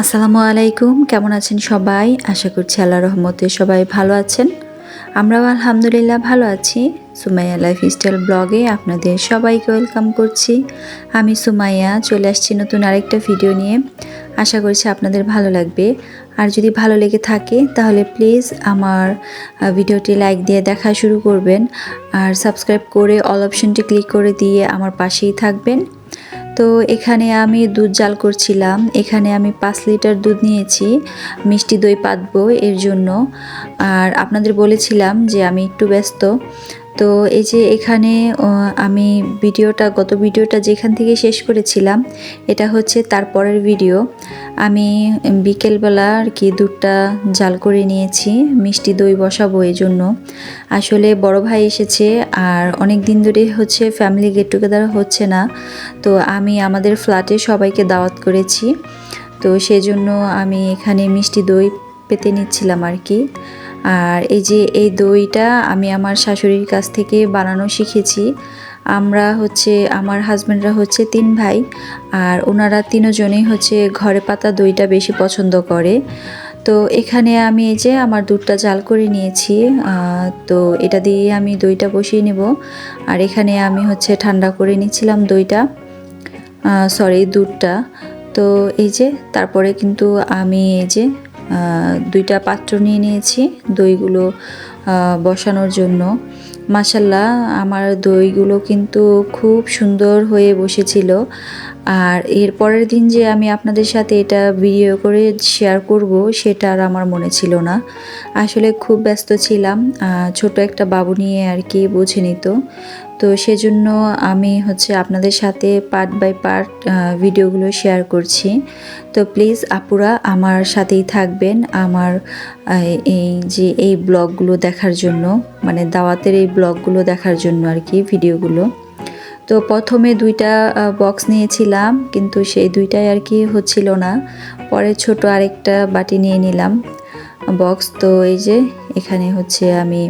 আসসালামু আলাইকুম, কেমন আছেন সবাই? আশা করছি আল্লাহ রহমতে সবাই ভালো আছেন। আমরাও আলহামদুলিল্লাহ ভালো আছি। সুমাইয়া লাইফ স্টাইল ব্লগে আপনাদের সবাইকে ওয়েলকাম করছি। আমি সুমাইয়া, চলে আসছি নতুন আরেকটা ভিডিও নিয়ে। আশা করছি আপনাদের ভালো লাগবে। আর যদি ভালো লেগে থাকে, তাহলে প্লিজ আমার ভিডিওটি লাইক দিয়ে দেখা শুরু করবেন। আর সাবস্ক্রাইব করে অল অপশনটি ক্লিক করে দিয়ে আমার পাশেই থাকবেন। তো এখানে আমি দুধ জাল করছিলাম। এখানে আমি পাঁচ লিটার দুধ নিয়েছি, মিষ্টি দই পাতবো এর জন্য। আর আপনাদের বলেছিলাম যে আমি একটু ব্যস্ত। তো এই যে এখানে আমি ভিডিওটা, গত ভিডিওটা যেখান থেকে শেষ করেছিলাম, এটা হচ্ছে তারপরের ভিডিও। আমি বিকেলবেলা আর কি দুধটা জাল করে নিয়েছি, মিষ্টি দই বসাবো এই জন্য। আসলে বড় ভাই এসেছে আর অনেক দিন ধরে হচ্ছে ফ্যামিলি গেট টুগেদার হচ্ছে না, তো আমি আমাদের ফ্ল্যাটে সবাইকে দাওয়াত করেছি। তো সেজন্য আমি এখানে মিষ্টি দই পেতে নিচ্ছিলাম আর কি। আর এই যে এই দইটা আমি আমার শাশুড়ির কাছ থেকে বানানো শিখেছি আমরা হচ্ছে, আমার হাজব্যান্ডরা হচ্ছে তিন ভাই আর ওনারা তিনজনেই হচ্ছে ঘরে পাতা দইটা বেশি পছন্দ করে। তো এখানে আমি এই যে আমার দুধটা জাল করে নিয়েছি তো এটা দিয়ে আমি দইটা বসিয়ে নেব। আর এখানে আমি হচ্ছে ঠান্ডা করে নিচ্ছিলাম দইটা সরি দুধটা। তো এই যে তারপরে কিন্তু আমি এই যে দুইটা পাত্র নিয়ে নিয়েছি দইগুলো বসানোর জন্য। মাসাল্লাহ আমার দইগুলো কিন্তু খুব সুন্দর হয়ে বসেছিল। আর এর পরের দিন যে আমি আপনাদের সাথে এটা ভিডিও করে শেয়ার করব, সেটা আর আমার মনে ছিল না। আসলে খুব ব্যস্ত ছিলাম ছোট একটা বাবু নিয়ে আর কি বুঝে নিত। তো সেজন্য আমি হচ্ছে আপনাদের সাথে পার্ট বাই পার্ট ভিডিওগুলো শেয়ার করছি। তো প্লিজ আপুরা আমার সাথেই থাকবেন আমার এই যে এই ব্লগগুলো দেখার জন্য মানে দাওয়াতের এই ব্লগগুলো দেখার জন্য আর কি ভিডিওগুলো তো প্রথমে দুইটা বক্স নিয়েছিলাম, কিন্তু সেই দুইটাই আর কি হচ্ছিল না। পরে ছোট আরেকটা বাটি নিয়ে নিলাম বক্স তো এই যে এখানে হচ্ছে আমি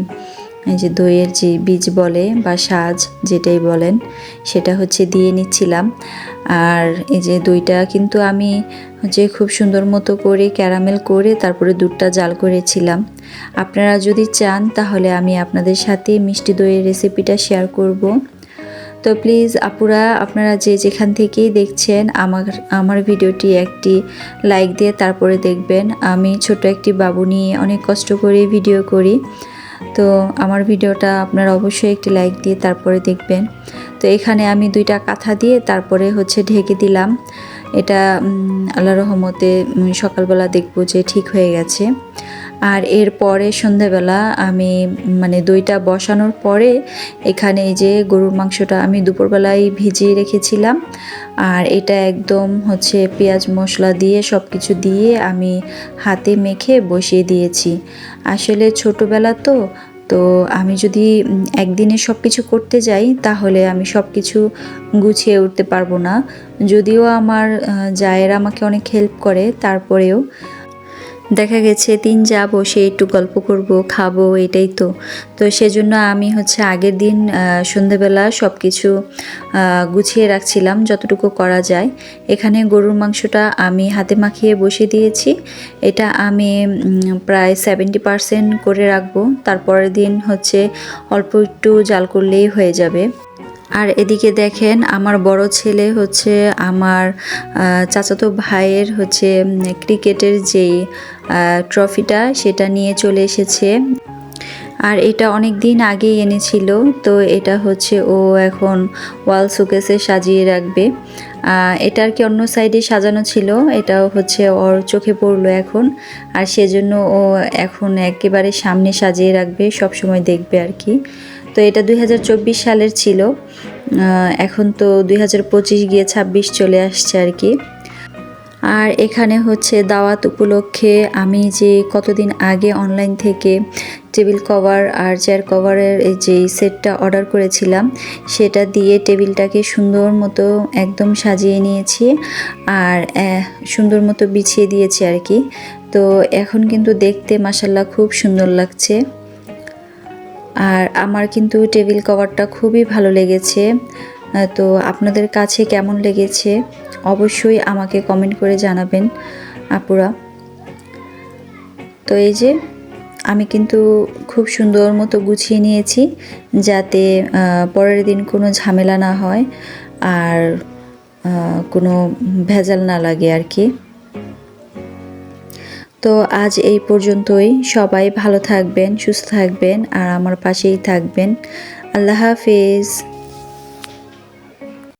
এই যে দইয়ের যে বীজ বলে বা সাজ যেটাই বলেন, সেটা হচ্ছে দিয়ে নিচ্ছিলাম। আর এই যে দইটা কিন্তু আমি হচ্ছে খুব সুন্দর মতো করে ক্যারামেল করে তারপরে দুধটা জাল করেছিলাম। আপনারা যদি চান তাহলে আমি আপনাদের সাথে মিষ্টি দইয়ের রেসিপিটা শেয়ার করব। তো প্লিজ আপুরা, আপনারা যে যেখান থেকেই দেখছেন আমার আমার ভিডিওটি একটি লাইক দিয়ে তারপরে দেখবেন। আমি ছোট একটি বাবু নিয়ে অনেক কষ্ট করে ভিডিও করি। তো আমার ভিডিওটা আপনারা অবশ্যই একটি লাইক দিয়ে তারপরে দেখবেন। তো এখানে আমি দুইটা কাঁথা দিয়ে তারপরে হচ্ছে ঢেকে দিলাম। এটা আল্লাহ রহমতে সকালবেলা দেখব যে ঠিক হয়ে গেছে। আর এরপরে সন্ধ্যাবেলা আমি মানে দইটা বসানোর পরে এখানে যে গরুর মাংসটা আমি দুপুরবেলায় ভিজিয়ে রেখেছিলাম। আর এটা একদম হচ্ছে পেঁয়াজ মশলা দিয়ে সব কিছু দিয়ে আমি হাতে মেখে বসিয়ে দিয়েছি। আসলে ছোটোবেলা তো তো আমি যদি একদিনে সব কিছু করতে যাই তাহলে আমি সব কিছু গুছিয়ে উঠতে পারব না। যদিও আমার জায়েরা আমাকে অনেক হেল্প করে তারপরেও দেখা গেছে তিন যা বসে একটু গল্প করব, খাব, এটাই তো। তো সেজন্য আমি হচ্ছে আগের দিন সন্ধেবেলা সব কিছু গুছিয়ে রাখছিলাম যতটুকু করা যায়। এখানে গরুর মাংসটা আমি হাতে মাখিয়ে বসিয়ে দিয়েছি। এটা আমি প্রায় সেভেন্টি পারসেন্ট করে রাখব। তারপরের দিন হচ্ছে অল্প একটু জাল করলেই হয়ে যাবে। আর এদিকে দেখেন, আমার বড় ছেলে হচ্ছে আমার চাচাতো ভাইয়ের হচ্ছে ক্রিকেটের যেই ট্রফিটা সেটা নিয়ে চলে এসেছে। আর এটা অনেক দিন আগেই এনেছিল, তো এটা হচ্ছে ও এখন ওয়াল শোকেসে সাজিয়ে রাখবে। এটা আর কি অন্য সাইডে সাজানো ছিল, এটাও হচ্ছে ওর চোখে পড়ল এখন। আর সেজন্য ও এখন একেবারে সামনে সাজিয়ে রাখবে সব সময় দেখবে আর কি। তো এটা দু হাজার চব্বিশ সালের ছিল এখন তো দুই হাজার পঁচিশ গিয়ে ছাব্বিশ চলে আসছে আর কি। আর এখানে হচ্ছে দাওয়াত উপলক্ষে আমি যে কতদিন আগে অনলাইন থেকে টেবিল কভার আর চেয়ার কভারের যে সেটটা অর্ডার করেছিলাম, সেটা দিয়ে টেবিলটাকে সুন্দর মতো একদম সাজিয়ে নিয়েছি আর সুন্দর মতো বিছিয়ে দিয়েছি আর কি। তো এখন কিন্তু দেখতে মাসাল্লাহ খুব সুন্দর লাগছে। আর আমার কিন্তু টেবিল কভারটা খুবই ভালো লেগেছে। তো আপনাদের কাছে কেমন লেগেছে? অবশ্যই আমাকে কমেন্ট করে জানাবেন, আপুরা। তো এই যে, আমি কিন্তু খুব সুন্দর মতো গুছিয়ে নিয়েছি যাতে পরের দিন কোনো ঝামেলা না হয় আর কোনো ভেজাল না লাগে আর কি। তো আজ এই পর্যন্তই। সবাই ভালো থাকবেন, সুস্থ থাকবেন আর আমার পাশেই থাকবেন। আল্লাহ হাফিজ।